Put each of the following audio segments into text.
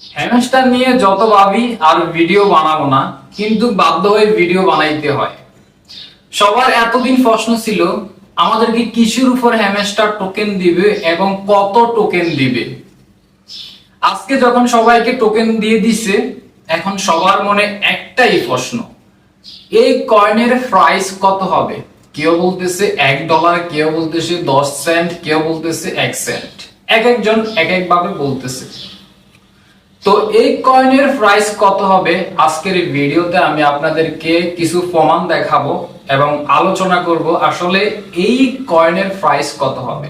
Hamster নিয়ে যত ভাবি আর ভিডিও বানাবো না, কিন্তু বাধ্য হয়ে ভিডিও বানাইতে হয়। সবার এতদিন প্রশ্ন ছিল, আমাদেরকে কিসের উপর হ্যামস্টার টোকেন দিবে এবং কত টোকেন দিবে? আজকে যখন সবাইকে টোকেন দিয়ে দিছে, এখন সবার মনে একটাই প্রশ্ন, এই কয়েনের প্রাইস কত হবে? কেউ বলতেছে এক ডলার কেউ বলতেছে দশ সেন্ট কেউ বলতেছে এক সেন্ট এক একজন এক এক ভাবে বলতেছে। তো এই কয়েনের প্রাইস কত হবে? আজকের এই ভিডিওতে আমি আপনাদেরকে কিছু প্রমাণ দেখাবো এবং আলোচনা করব আসলে এই কয়েনের প্রাইস কত হবে।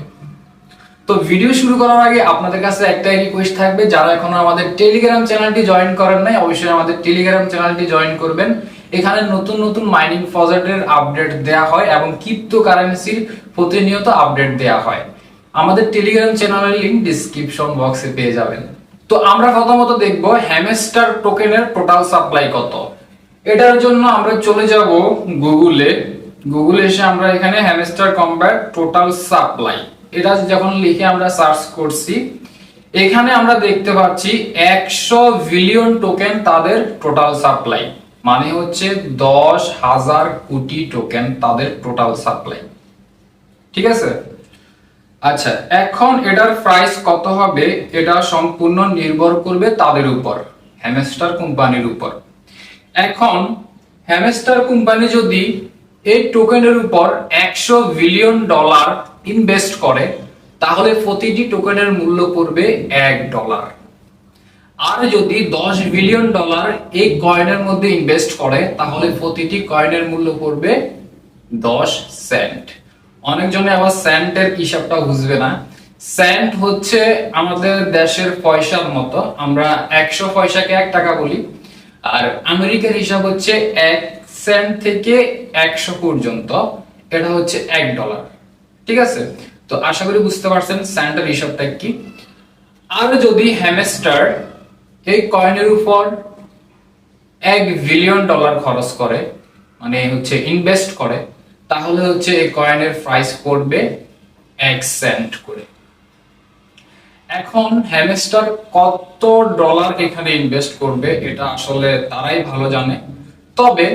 তো ভিডিও শুরু করার আগে আপনাদের কাছে একটাই রিকোয়েস্ট থাকবে, যারা এখনও আমাদের টেলিগ্রাম চ্যানেলটি জয়েন করেন নাই, অবশ্যই আমাদের টেলিগ্রাম চ্যানেলটি জয়েন করবেন। এখানে নতুন নতুন মাইনিং প্রজেক্টের আপডেট দেয়া হয় এবং ক্রিপ্টো কারেন্সির প্রতিনিয়ত আপডেট দেয়া হয়। আমাদের টেলিগ্রাম চ্যানেলের লিংক ডিসক্রিপশন বক্সে পেয়ে যাবেন। তো আমরা প্রথমত দেখব হ্যামেস্টার টোকেনের টোটাল সাপ্লাই কত। এটার জন্য আমরা চলে যাব গুগলে। গুগলে এসে আমরা এখানে হ্যামেস্টার কম্ব্যাট টোটাল সাপ্লাই। এটা যখন লিখে আমরা সার্চ করছি, এখানে আমরা দেখতে পাচ্ছি একশো বিলিয়ন টোকেন তাদের টোটাল সাপ্লাই। মানে হচ্ছে দশ হাজার কোটি টোকেন তাদের টোটাল সাপ্লাই। ঠিক আছে? আচ্ছা এখন এটার প্রাইস কত হবে এটা সম্পূর্ণ নির্ভর করবে তাদের উপর হ্যামেস্টার কোম্পানির উপর। এখন হ্যামেস্টার কোম্পানি যদি এই টোকেনের উপর একশো বিলিয়ন ডলার ইনভেস্ট করে, তাহলে প্রতিটি টোকেনের মূল্য পড়বে এক ডলার আর যদি দশ বিলিয়ন ডলার এই কয়েনের মধ্যে ইনভেস্ট করে, তাহলে প্রতিটি কয়েনের মূল্য পড়বে দশ সেন্ট অনেকজনে আবার সেন্টের হিসাবটা বুঝবে না। সেন্ট হচ্ছে আমাদের দেশের পয়সার মতো। আমরা একশো পয়সাকে এক টাকা বলি। আর আমেরিকার হিসাব হচ্ছে এক সেন্ট থেকে একশো পর্যন্ত। এটা হচ্ছে এক ডলার। ঠিক আছে? তো আশা করি বুঝতে পারছেন স্যান্টের হিসাবটা কি। আর যদি হ্যামেস্টার এই কয়েনের উপর এক বিলিয়ন ডলার খরচ করে মানে হচ্ছে ইনভেস্ট করে তাহলে হচ্ছে এই কয়েনের প্রাইস পড়বে এক সেন্ট করে। এখন হ্যামস্টার কত ডলার এখানে ইনভেস্ট করবে এটা আসলে তারাই ভালো জানে। তবে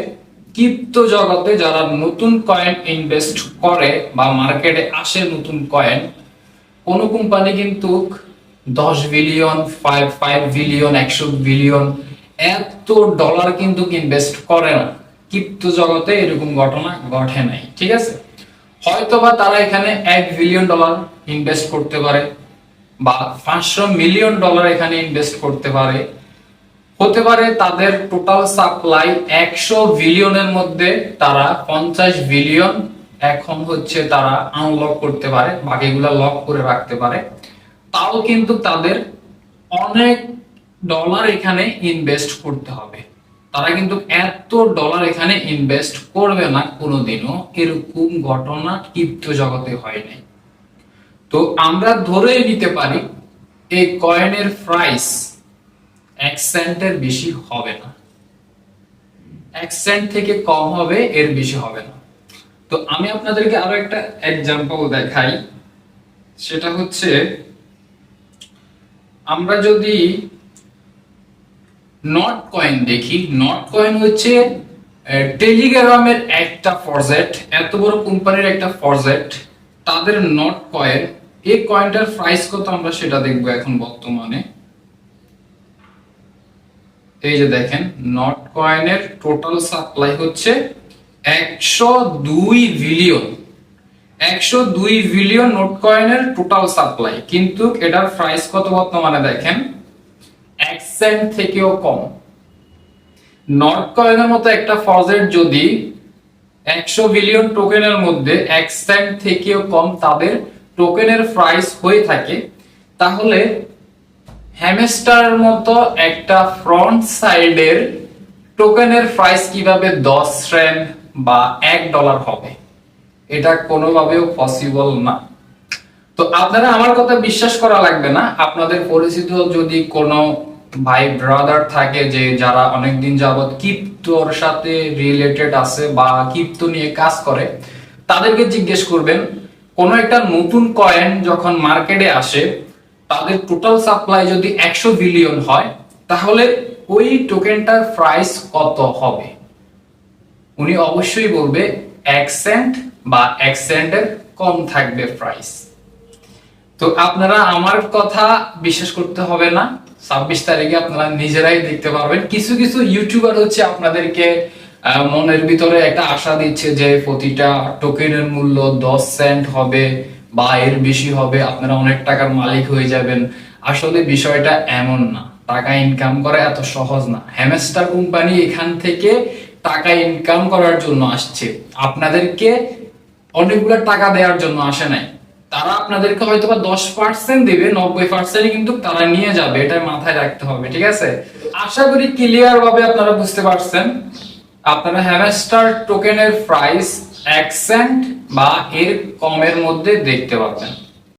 ক্রিপ্টো জগতে যারা নতুন কয়েন ইনভেস্ট করে বা মার্কেটে আসে নতুন কয়েন কোন কোম্পানি কিন্তু দশ বিলিয়ন ফাইভ ফাইভ বিলিয়ন একশো বিলিয়ন এত ডলার কিন্তু ইনভেস্ট করে না। ক্রিপ্টো জগতে এরকম ঘটনা ঘটে নাই, ঠিক আছে? হয়তোবা তারা এখানে এক বিলিয়ন ডলার ইনভেস্ট করতে পারে বা পাঁচশো মিলিয়ন ডলার এখানে ইনভেস্ট করতে পারে। হতে পারে তাদের টোটাল সাপ্লাই একশো বিলিয়নের মধ্যে তারা পঞ্চাশ বিলিয়ন এখন হচ্ছে তারা আনলক করতে পারে, বাকিগুলা লক করে রাখতে পারে। তাও কিন্তু তাদের অনেক ডলার এখানে ইনভেস্ট করতে হবে। তারা কিন্তু এত ডলার এখানে ইনভেস্ট করবে না কোনোদিনও। এরকম ঘটনা ক্রিপ্টো জগতে হয় নাই। তো আমরা ধরে নিতে পারি, এই কয়েনের প্রাইস এক সেন্টের বেশি হবে না। এক সেন্ট থেকে কম হবে, এর বেশি হবে না। তো আমি আপনাদেরকে আরও একটা এক্সাম্পল দেখাই। সেটা হচ্ছে, আমরা যদি নট কয়েন দেখি নট কয়েন হচ্ছে টেলিগ্রামের একটা প্রজেক্ট এত বড় কোম্পানির একটা প্রজেক্ট তাদের নট কয়েন এই কয়েনটার প্রাইস কত আমরা সেটা দেখব এখন বর্তমানে? এই যে দেখেন নট কয়েনের টোটাল সাপ্লাই হচ্ছে একশো দুই বিলিয়ন একশো দুই বিলিয়ন নোট কয়েনের টোটাল সাপ্লাই কিন্তু এটার প্রাইস কত বর্তমানে দেখেন? এক সেন্ট থেকেও কম। নট কয়েনের মতো একটা প্রজেক্ট যদি একশো বিলিয়ন টোকেনের মধ্যে এক সেন্ট থেকেও কম তাদের টোকেনের প্রাইস হয়ে থাকে, তাহলে হ্যামস্টার মতো একটা ফ্রন্ট সাইডের টোকেনের প্রাইস কীভাবে দশ সেন্ট বা এক ডলার হবে? এটা কোনোভাবেও পসিবল না। তো আপনারা আমার কথা বিশ্বাস করা লাগবে না। আপনাদের পরিচিত যদি কোনো ভাই ব্রাদার থাকে যে যারা অনেকদিন যাবত কিপ্তোর সাথে রিলেটেড আছে বা কিপ্তো নিয়ে কাজ করে, তাদেরকে জিজ্ঞেস করবেন, কোনো একটা নতুন কয়েন যখন মার্কেটে আসে, তাদের টোটাল সাপ্লাই যদি একশো বিলিয়ন হয়, তাহলে ওই টোকেনটার প্রাইস কত হবে? উনি অবশ্যই বলবে, এক সেন্ট বা এক সেন্টের কম থাকবে প্রাইস তো আপনারা আমার কথা বিশ্বাস করতে হবে না। ছাব্বিশ তারিখে আপনারা নিজেরাই দেখতে পারবেন। কিছু কিছু ইউটিউবার হচ্ছে আপনাদেরকে মনের ভিতরে একটা আশা দিচ্ছে যে প্রতিটা টোকেনের মূল্য দশ সেন্ট হবে বা এর বেশি হবে, আপনারা অনেক টাকার মালিক হয়ে যাবেন। আসলে বিষয়টা এমন না। টাকা ইনকাম করা এত সহজ না। হ্যামস্টার কোম্পানি এখান থেকে টাকা ইনকাম করার জন্য আসছে। আপনাদেরকে অনেকগুলো টাকা দেওয়ার জন্য আসে নাই। তারা আপনাদেরকে হয়তো বা দশ পার্সেন্ট দেবে, নব্বই পার্সেন্ট কিন্তু তারা নিয়ে যাবে এটা মাথায় রাখতে হবে, ঠিক আছে? আশা করি ক্লিয়ার ভাবে আপনারা বুঝতে পারছেন। আপনারা হ্যামেস্টার টোকেনের প্রাইস এক সেন্ট বা এর কমের মধ্যে দেখতে পাবেন